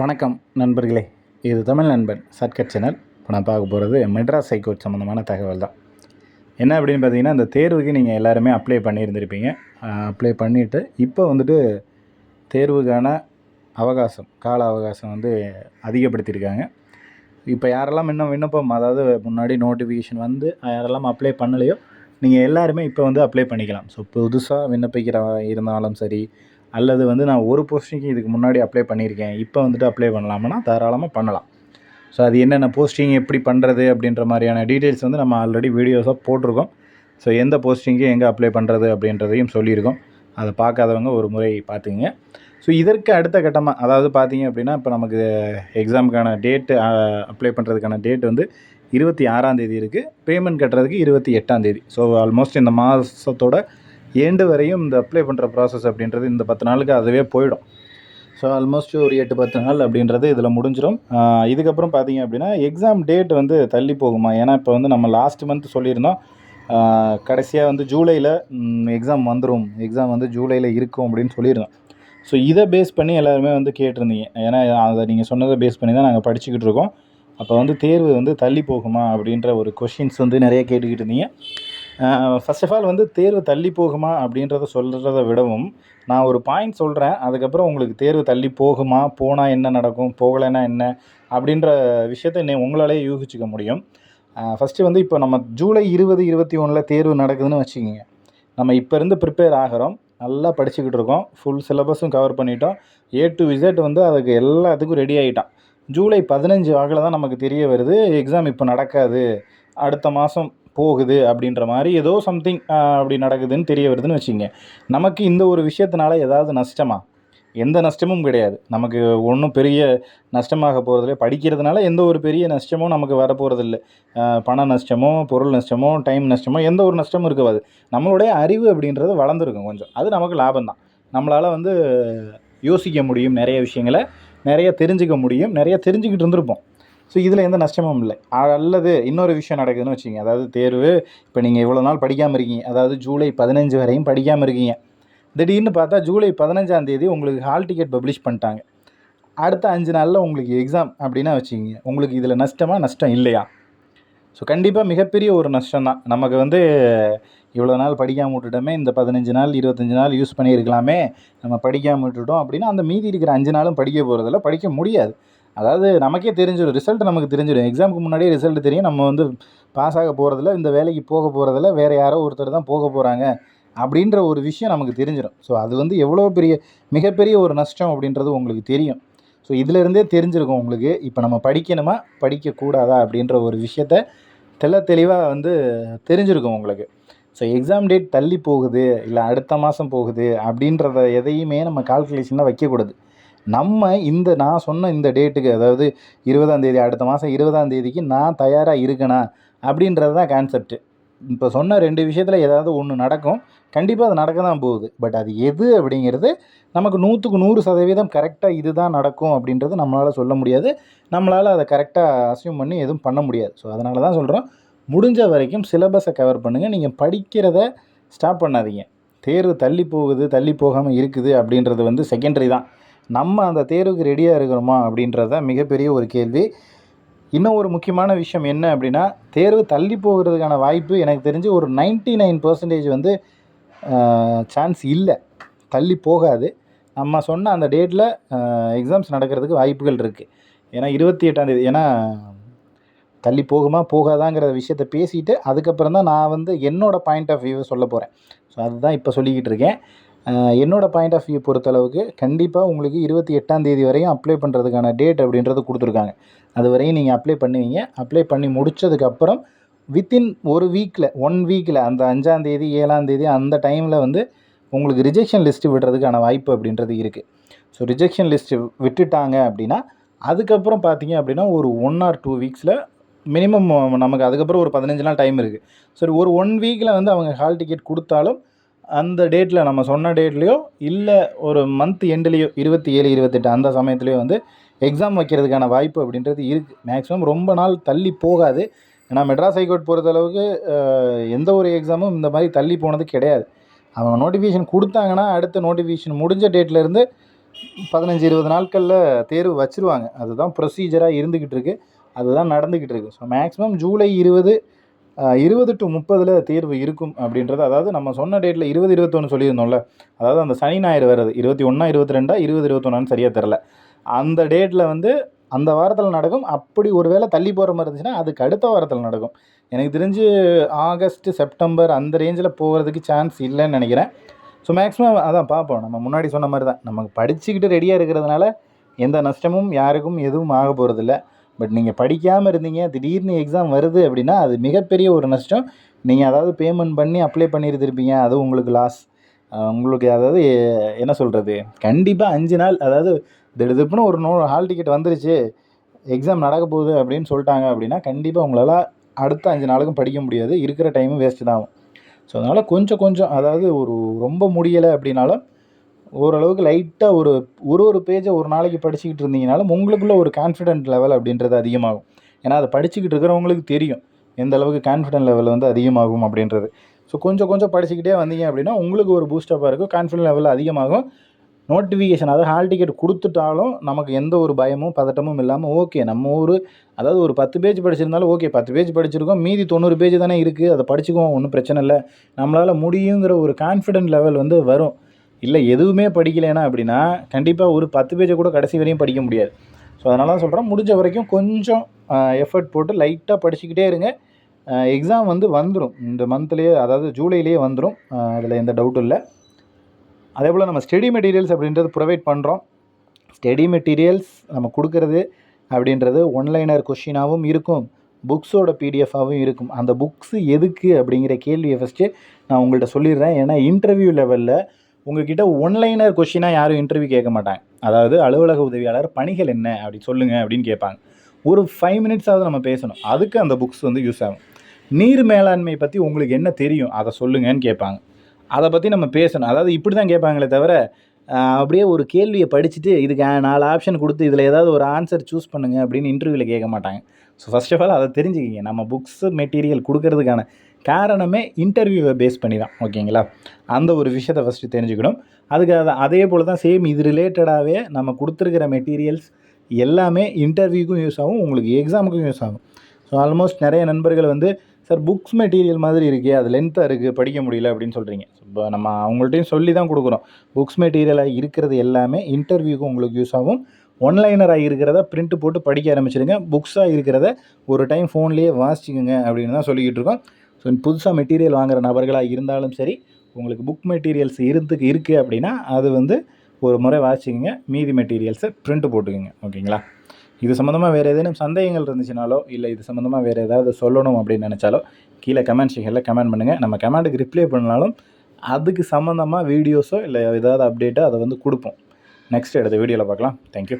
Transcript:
வணக்கம் நண்பர்களே. இது தமிழ் நண்பன் சர்க்கட் சேனல். இப்போ நான் பார்க்க போகிறது மெட்ராஸ் ஹைகோர்ட் சம்மந்தமான தகவல் தான். என்ன அப்படின்னு பார்த்தீங்கன்னா அந்த தேர்வுக்கு நீங்கள் எல்லாருமே அப்ளை பண்ணியிருந்திருப்பீங்க. அப்ளை பண்ணிவிட்டு இப்போ வந்துட்டு தேர்வுக்கான அவகாசம் கால அவகாசம் வந்து அதிகப்படுத்தியிருக்காங்க. இப்போ யாரெல்லாம் இன்னும் விண்ணப்பம் அதாவது முன்னாடி நோட்டிஃபிகேஷன் வந்து யாரெல்லாம் அப்ளை பண்ணலையோ நீங்கள் எல்லாருமே இப்போ வந்து அப்ளை பண்ணிக்கலாம். ஸோ புதுசாக விண்ணப்பிக்கிற இருந்தாலும் சரி அல்லது வந்து நான் ஒரு போஸ்டிங்க்கு இதுக்கு முன்னாடி அப்ளை பண்ணியிருக்கேன் இப்போ வந்துட்டு அப்ளை பண்ணலாம்னா தாராளமாக பண்ணலாம். ஸோ அது என்னென்ன போஸ்டிங் எப்படி பண்ணுறது அப்படின்ற மாதிரியான டீட்டெயில்ஸ் வந்து நம்ம ஆல்ரெடி வீடியோஸாக போட்டிருக்கோம். ஸோ எந்த போஸ்டிங்க்கு எங்கே அப்ளை பண்ணுறது அப்படின்றதையும் சொல்லியிருக்கோம். அதை பார்க்காதவங்க ஒரு முறை பார்த்துங்க ஸோ இதற்கு அடுத்த கட்டமாக அதாவது பார்த்தீங்க அப்படின்னா இப்போ நமக்கு எக்ஸாமுக்கான டேட்டு அப்ளை பண்ணுறதுக்கான டேட் வந்து இருபத்தி ஆறாம் தேதி இருக்குது பேமெண்ட் கட்டுறதுக்கு இருபத்தி எட்டாம் தேதி. ஸோ ஆல்மோஸ்ட் இந்த மாதத்தோட ஏண்டு வரையும் இந்த அப்ளை பண்ணுற ப்ராசஸ் அப்படின்றது இந்த பத்து நாளுக்கு அதுவே போயிடும். ஸோ ஆல்மோஸ்ட் ஒரு எட்டு பத்து நாள் அப்படின்றது இதில் முடிஞ்சிடும் இதுக்கப்புறம் பார்த்தீங்க அப்படின்னா எக்ஸாம் டேட் வந்து தள்ளி போகுமா? ஏன்னா இப்போ வந்து நம்ம லாஸ்ட் மந்த் சொல்லியிருந்தோம். கடைசியாக வந்து ஜூலையில் எக்ஸாம் வந்துடும் எக்ஸாம் வந்து ஜூலையில் இருக்கும் அப்படின்னு சொல்லியிருந்தோம். ஸோ இதை பேஸ் பண்ணி எல்லாருமே வந்து கேட்டிருந்தீங்க. ஏன்னா அதை நீங்கள் சொன்னதை பேஸ் பண்ணி தான் நாங்கள் படிச்சுக்கிட்டு இருக்கோம். அப்போ வந்து தேர்வு வந்து தள்ளி போகுமா அப்படின்ற ஒரு கொஷின்ஸ் வந்து நிறைய கேட்டுக்கிட்டு இருந்தீங்க. ஃபர்ஸ்ட் ஆஃப் ஆல் வந்து தேர்வு தள்ளி போகுமா அப்படின்றத சொல்கிறத விடவும் நான் ஒரு பாயிண்ட் சொல்கிறேன் அதுக்கப்புறம் உங்களுக்கு தேர்வு தள்ளி போகுமா போனால் என்ன நடக்கும் போகலைன்னா என்ன அப்படின்ற விஷயத்தை நீ உங்களாலே யூகிச்சிக்க முடியும். ஃபஸ்ட்டு வந்து இப்போ நம்ம ஜூலை இருபது இருபத்தி ஒன்றில் தேர்வு நடக்குதுன்னு வச்சுக்கோங்க. நம்ம இப்போ இருந்து ப்ரிப்பேர் ஆகிறோம் நல்லா படிச்சுக்கிட்டு இருக்கோம் ஃபுல் சிலபஸும் கவர் பண்ணிட்டோம் ஏ டு விசட் வந்து அதுக்கு எல்லாத்துக்கும் ரெடி ஆகிட்டான் ஜூலை பதினஞ்சு வாக்கில் தான் நமக்கு தெரிய வருது எக்ஸாம் இப்போ நடக்காது அடுத்த மாதம் போகுது அப்படின்ற மாதிரி ஏதோ சம்திங் அப்படி நடக்குதுன்னு தெரிய வருதுன்னு வச்சுங்க நமக்கு இந்த ஒரு விஷயத்தினால ஏதாவது நஷ்டமா? எந்த நஷ்டமும் கிடையாது. நமக்கு ஒன்றும் பெரிய நஷ்டமாக போகிறதில்ல படிக்கிறதுனால எந்த ஒரு பெரிய நஷ்டமும் நமக்கு வரப்போகிறதில்ல பண நஷ்டமோ பொருள் நஷ்டமோ டைம் நஷ்டமோ எந்த ஒரு நஷ்டமும் இருக்காது. நம்மளுடைய அறிவு அப்படின்றது வளர்ந்துருக்கும் கொஞ்சம். அது நமக்கு லாபம் தான். நம்மளால் வந்து யோசிக்க முடியும். நிறைய விஷயங்களை நிறைய தெரிஞ்சுக்க முடியும். நிறைய தெரிஞ்சுக்கிட்டு இருந்திருப்போம். ஸோ இதில் எந்த நஷ்டமும் இல்லை. அல்லது இன்னொரு விஷயம் நடக்குதுன்னு வச்சுக்கோங்க. அதாவது தேர்வு இப்போ நீங்கள் இவ்வளோ நாள் படிக்காமல் இருக்கீங்க. அதாவது ஜூலை பதினஞ்சு வரையும் படிக்காமல் இருக்கீங்க. திடீர்னு பார்த்தா ஜூலை பதினஞ்சாம் தேதி உங்களுக்கு ஹால் டிக்கெட் பப்ளிஷ் பண்ணிட்டாங்க. அடுத்த அஞ்சு நாளில் உங்களுக்கு எக்ஸாம் அப்படின்னா வச்சுக்கிங்க. உங்களுக்கு இதில் நஷ்டமா நஷ்டம் இல்லையா? ஸோ கண்டிப்பாக மிகப்பெரிய ஒரு நஷ்டம் தான். நமக்கு வந்து இவ்வளோ நாள் படிக்காமல் விட்டுட்டோமே இந்த பதினஞ்சு நாள் இருபத்தஞ்சி நாள் யூஸ் பண்ணியிருக்கலாமே நம்ம படிக்காமல் விட்டுட்டோம் அப்படின்னா அந்த மீதி இருக்கிற அஞ்சு நாளும் படிக்க போகிறதில்ல படிக்க முடியாது. அதாவது நமக்கே தெரிஞ்சிடும் ரிசல்ட் நமக்கு தெரிஞ்சிடும் எக்ஸாமுக்கு முன்னாடியே ரிசல்ட் தெரியும். நம்ம வந்து பாஸ் ஆக போகிறதில்ல இந்த வேலைக்கு போக போகிறதில்ல வேறு யாரோ ஒருத்தர் தான் போக போகிறாங்க அப்படின்ற ஒரு விஷயம் நமக்கு தெரிஞ்சிடும் ஸோ அது வந்து எவ்வளோ பெரிய மிகப்பெரிய ஒரு நஷ்டம் அப்படின்றது உங்களுக்கு தெரியும். ஸோ இதிலேருந்தே தெரிஞ்சிருக்கும் உங்களுக்கு. இப்போ நம்ம படிக்கணுமா? படிக்கக்கூடாதா? அப்படின்ற ஒரு விஷயத்த தெல்ல தெளிவாக வந்து தெரிஞ்சிருக்கும் உங்களுக்கு. ஸோ எக்ஸாம் டேட் தள்ளி போகுது இல்லை அடுத்த மாதம் போகுது அப்படின்றத எதையுமே நம்ம கால்குலேஷனில் வைக்கக்கூடாது. நம்ம இந்த நான் சொன்ன இந்த டேட்டுக்கு அதாவது இருபதாம் தேதி அடுத்த மாதம் இருபதாம் தேதிக்கு நான் தயாராக இருக்கணா அப்படின்றது தான் கான்செப்ட்டு இப்போ சொன்ன ரெண்டு விஷயத்தில் ஏதாவது ஒன்று நடக்கும். கண்டிப்பாக அது நடக்க தான் போகுது. பட் அது எது அப்படிங்கிறது நமக்கு நூற்றுக்கு நூறு சதவீதம் கரெக்டாக இது தான் நடக்கும் அப்படின்றது நம்மளால் சொல்ல முடியாது. நம்மளால் அதை கரெக்டாக அசியூம் பண்ணி எதுவும் பண்ண முடியாது. ஸோ அதனால தான் சொல்கிறோம் முடிஞ்ச வரைக்கும் சிலபஸை கவர் பண்ணுங்கள் நீங்கள் படிக்கிறத ஸ்டாப் பண்ணாதீங்க. தேர்வு தள்ளி போகுது தள்ளி போகாமல் இருக்குது அப்படின்றது வந்து செகண்டரி தான். நம்ம அந்த தேர்வுக்கு ரெடியாக இருக்கிறோமா அப்படின்றது தான் மிகப்பெரிய ஒரு கேள்வி. இன்னும் ஒரு முக்கியமான விஷயம் என்ன அப்படின்னா தேர்வு தள்ளி போகிறதுக்கான வாய்ப்பு எனக்கு தெரிஞ்சு ஒரு நைன்ட்டி நைன் பர்சன்டேஜ் வந்து சான்ஸ் இல்லை. தள்ளி போகாது. நம்ம சொன்ன அந்த டேட்டில் எக்ஸாம்ஸ் நடக்கிறதுக்கு வாய்ப்புகள் இருக்குது ஏன்னா இருபத்தி எட்டாந்தேதி ஏன்னா தள்ளி போகுமா போகாதாங்கிற விஷயத்த பேசிட்டு அதுக்கப்புறம் தான் நான் வந்து என்னோடய பாயிண்ட் ஆஃப் வியூவை சொல்ல போகிறேன் ஸோ அதுதான் இப்போ சொல்லிக்கிட்டு இருக்கேன். என்னோடய பாயிண்ட் ஆஃப் வியூ பொறுத்தளவுக்கு கண்டிப்பாக உங்களுக்கு இருபத்தி எட்டாம் தேதி வரையும் அப்ளை பண்ணுறதுக்கான டேட் அப்படின்றது கொடுத்துருக்காங்க. அது வரையும் நீங்கள் அப்ளை பண்ணுவீங்க. அப்ளை பண்ணி முடித்ததுக்கப்புறம் வித்தின் ஒரு வீக்கில் ஒன் வீக்கில் அந்த அஞ்சாந்தேதி ஏழாந்தேதி அந்த டைமில் வந்து உங்களுக்கு ரிஜெக்ஷன் லிஸ்ட்டு விடுறதுக்கான வாய்ப்பு அப்படின்றது இருக்குது ஸோ ரிஜெக்ஷன் லிஸ்ட்டு விட்டுட்டாங்க அப்படின்னா அதுக்கப்புறம் பார்த்தீங்க அப்படின்னா ஒரு ஒன் ஆர் டூ வீக்ஸில் மினிமம் நமக்கு அதுக்கப்புறம் ஒரு பதினஞ்சு நாள் டைம் இருக்குது சரி ஒரு ஒன் வீக்கில் வந்து அவங்க ஹால் டிக்கெட் கொடுத்தாலும் அந்த டேட்டில் நம்ம சொன்ன டேட்லேயோ இல்லை ஒரு மந்த் எண்ட்லேயோ இருபத்தி ஏழு இருபத்தெட்டு அந்த சமயத்துலேயோ வந்து எக்ஸாம் வைக்கிறதுக்கான வாய்ப்பு அப்படின்றது இருக்குது மேக்ஸிமம் ரொம்ப நாள் தள்ளி போகாது. ஏன்னா மெட்ராஸ் ஹைகோர்ட் பொறுத்தளவுக்கு எந்த ஒரு எக்ஸாமும் இந்த மாதிரி தள்ளி போனது கிடையாது. அவங்க நோட்டிஃபிகேஷன் கொடுத்தாங்கன்னா அடுத்த நோட்டிஃபிகேஷன் முடிஞ்ச டேட்லேருந்து பதினஞ்சு இருபது நாட்களில் தேர்வு வச்சுருவாங்க. அதுதான் ப்ரொசீஜராக இருந்துக்கிட்டு இருக்குது அதுதான் நடந்துக்கிட்டு இருக்குது ஸோ மேக்ஸிமம் ஜூலை இருபது இருபது டு முப்பதில் தேர்வு இருக்கும் அப்படின்றது அதாவது நம்ம சொன்ன டேட்டில் இருபது இருபத்தொன்று சொல்லியிருந்தோம்ல அதாவது அந்த சனி ஞாயிறு வருது இருபத்தி ஒன்றா இருபத்தி ரெண்டா இருபது இருபத்தொன்னான்னு சரியாக தெரில அந்த டேட்டில் வந்து அந்த வாரத்தில் நடக்கும் அப்படி ஒரு வேளை தள்ளி போகிற மாதிரி இருந்துச்சுன்னா அதுக்கு அடுத்த வாரத்தில் நடக்கும். எனக்கு தெரிஞ்சு ஆகஸ்ட் செப்டம்பர் அந்த ரேஞ்சில் போகிறதுக்கு சான்ஸ் இல்லைன்னு நினைக்கிறேன். ஸோ மேக்ஸிமம் அதான் பார்ப்போம். நம்ம முன்னாடி சொன்ன மாதிரி தான். நமக்கு படிச்சுக்கிட்டு ரெடியாக இருக்கிறதுனால எந்த நஷ்டமும் யாருக்கும் எதுவும் ஆக போகிறதில்ல பட் நீங்கள் படிக்காமல் இருந்தீங்க திடீர்னு எக்ஸாம் வருது அப்படின்னா அது மிகப்பெரிய ஒரு நஷ்டம். நீங்கள் அதாவது பேமெண்ட் பண்ணி அப்ளை பண்ணியிருந்திருப்பீங்க அது உங்களுக்கு லாஸ் உங்களுக்கு அதாவது என்ன சொல்கிறது கண்டிப்பாக அஞ்சு நாள் அதாவது திடுதுப்புன்னு ஒரு நோ ஹால் டிக்கெட் வந்துருச்சு எக்ஸாம் நடக்க போகுது அப்படின்னு சொல்லிட்டாங்க அப்படின்னா கண்டிப்பாக உங்களால் அடுத்த அஞ்சு நாளுக்கும் படிக்க முடியாது. இருக்கிற டைமும் வேஸ்ட்டு தான். ஆகும் ஸோ அதனால் கொஞ்சம் கொஞ்சம் அதாவது ஒரு ரொம்ப முடியலை அப்படின்னாலும் ஓரளவுக்கு லைட்டாக ஒரு ஒரு ஒரு பேஜை ஒரு நாளைக்கு படிச்சுக்கிட்டு இருந்தீங்கனாலும் உங்களுக்குள்ள ஒரு கான்ஃபிடென்ட் லெவல் அப்படின்றது அதிகமாகும். ஏன்னா அதை படிச்சுக்கிட்டு இருக்கிறவங்களுக்கு தெரியும் எந்த அளவுக்கு கான்ஃபிடென்ட் லெவல் வந்து அதிகமாகும் அப்படின்றது. ஸோ கொஞ்சம் கொஞ்சம் படிச்சுக்கிட்டே வந்தீங்க அப்படின்னா உங்களுக்கு ஒரு பூஸ்டப்பாக இருக்கும். கான்ஃபிடென்ட் லெவல் அதிகமாகும். நோட்டிஃபிகேஷன் அதாவது ஹால் டிக்கெட் கொடுத்துட்டாலும் நமக்கு எந்த ஒரு பயமும் பதட்டமும் இல்லாமல் ஓகே நம்ம ஒரு அதாவது ஒரு பத்து பேஜ் படிச்சிருந்தாலும் ஓகே பத்து பேஜ் படிச்சிருக்கோம். மீதி தொண்ணூறு பேஜ் தானே இருக்குது அதை படிச்சுக்குவோம். ஒன்றும் பிரச்சனை இல்லை. நம்மளால் முடியுங்கிற ஒரு கான்ஃபிடென்ட் லெவல் வந்து வரும். இல்லை எதுவுமே படிக்கலைன்னா அப்படின்னா கண்டிப்பாக ஒரு பத்து பேஜை கூட கடைசி வரையும் படிக்க முடியாது. ஸோ அதனால தான் சொல்கிறேன் முடிஞ்ச வரைக்கும் கொஞ்சம் எஃபர்ட் போட்டு லைட்டாக படிச்சுக்கிட்டே இருங்க. எக்ஸாம் வந்து வந்துடும் இந்த மந்த்லேயே அதாவது ஜூலைலேயே வந்துடும் அதில் எந்த டவுட்டும் இல்லை. அதே போல் நம்ம ஸ்டடி மெட்டீரியல்ஸ் அப்படின்றது ப்ரொவைட் பண்ணுறோம் ஸ்டடி மெட்டீரியல்ஸ் நம்ம கொடுக்கறது அப்படின்றது ஒன்லைனர் கொஷினாகவும் இருக்கும். புக்ஸோட பிடிஎஃபாகவும் இருக்கும். அந்த புக்ஸு எதுக்கு அப்படிங்கிற கேள்வியை ஃபஸ்ட்டு நான் உங்கள்கிட்ட சொல்லிடுறேன். ஏன்னா இன்டர்வியூ லெவலில் உங்ககிட்ட ஒன்லைனர் கொஷினாக யாரும் இன்டர்வியூ கேட்க மாட்டாங்க. அதாவது அலுவலக உதவியாளர் பணிகள் என்ன? அப்படி சொல்லுங்கள் அப்படின்னு கேட்பாங்க. ஒரு ஃபைவ் மினிட்ஸாவது நம்ம பேசணும். அதுக்கு அந்த புக்ஸ் வந்து யூஸ் ஆகும். நீர் மேலாண்மை பற்றி உங்களுக்கு என்ன தெரியும்? அதை சொல்லுங்கன்னு கேட்பாங்க. அதை பற்றி நம்ம பேசணும். அதாவது இப்படி தான் கேட்பாங்களே தவிர அப்படியே ஒரு கேள்வியை படிச்சுட்டு இதுக்கு நாலு ஆப்ஷன் கொடுத்து இதில் ஏதாவது ஒரு ஆன்சர் சூஸ் பண்ணுங்க அப்படின்னு இன்டர்வியூவில் கேட்க மாட்டாங்க. ஸோ ஃபர்ஸ்ட் ஆஃப் ஆல் அதை தெரிஞ்சுக்கிங்க. நம்ம புக்ஸு மெட்டீரியல் கொடுக்கறதுக்கான காரணமே இன்டர்வியூவை பேஸ் பண்ணி தான் ஓகேங்களா? அந்த ஒரு விஷயத்தை ஃபஸ்ட்டு தெரிஞ்சுக்கணும். அதுக்கு அதே போல் தான் சேம் இது ரிலேட்டடாகவே நம்ம கொடுத்துருக்கிற மெட்டீரியல்ஸ் எல்லாமே இன்டர்வியூக்கும் யூஸ் ஆகும் உங்களுக்கு எக்ஸாமுக்கும் யூஸ் ஆகும். ஸோ ஆல்மோஸ்ட் நிறைய நண்பர்கள் வந்து சார் புக்ஸ் மெட்டீரியல் மாதிரி இருக்குது அது லென்த்தாக இருக்குது படிக்க முடியல அப்படின்னு சொல்கிறீங்க இப்போ நம்ம அவங்கள்ட்டையும் சொல்லி தான் கொடுக்குறோம். புக்ஸ் மெட்டீரியலாக இருக்கிறது எல்லாமே இன்டர்வியூக்கும் உங்களுக்கு யூஸ் ஆகும். ஒன்லைனராக இருக்கிறத பிரிண்ட் போட்டு படிக்க ஆரம்பிச்சிடுங்க புக்ஸாக இருக்கிறத ஒரு டைம் ஃபோன்லேயே வாசிச்சுக்கோங்க அப்படின்னு தான் சொல்லிக்கிட்டு இருக்கோம். ஸோ புதுசாக மெட்டீரியல் வாங்குற நபர்களாக இருந்தாலும் சரி உங்களுக்கு புக் மெட்டீரியல்ஸ் இருந்து இருக்குது அப்படின்னா அது வந்து ஒரு முறை வாசிச்சுக்கங்க மீதி மெட்டீரியல்ஸை ப்ரிண்ட் போட்டுக்கோங்க. ஓகேங்களா? இது சம்மந்தமாக வேறு ஏதேனும் சந்தேகங்கள் இருந்துச்சுனாலோ இல்லை இது சம்மந்தமாக வேறு ஏதாவது சொல்லணும் அப்படின்னு நினச்சாலோ கீழே கமெண்ட் செக்ஷனில் கமெண்ட் பண்ணுங்கள் நம்ம கமெண்ட்டுக்கு ரிப்ளை பண்ணாலும் அதுக்கு சம்மந்தமாக வீடியோஸோ இல்லை ஏதாவது அப்டேட்டோ அதை வந்து கொடுப்போம். நெக்ஸ்ட் எடுத்த வீடியோவில் பார்க்கலாம். தேங்க்யூ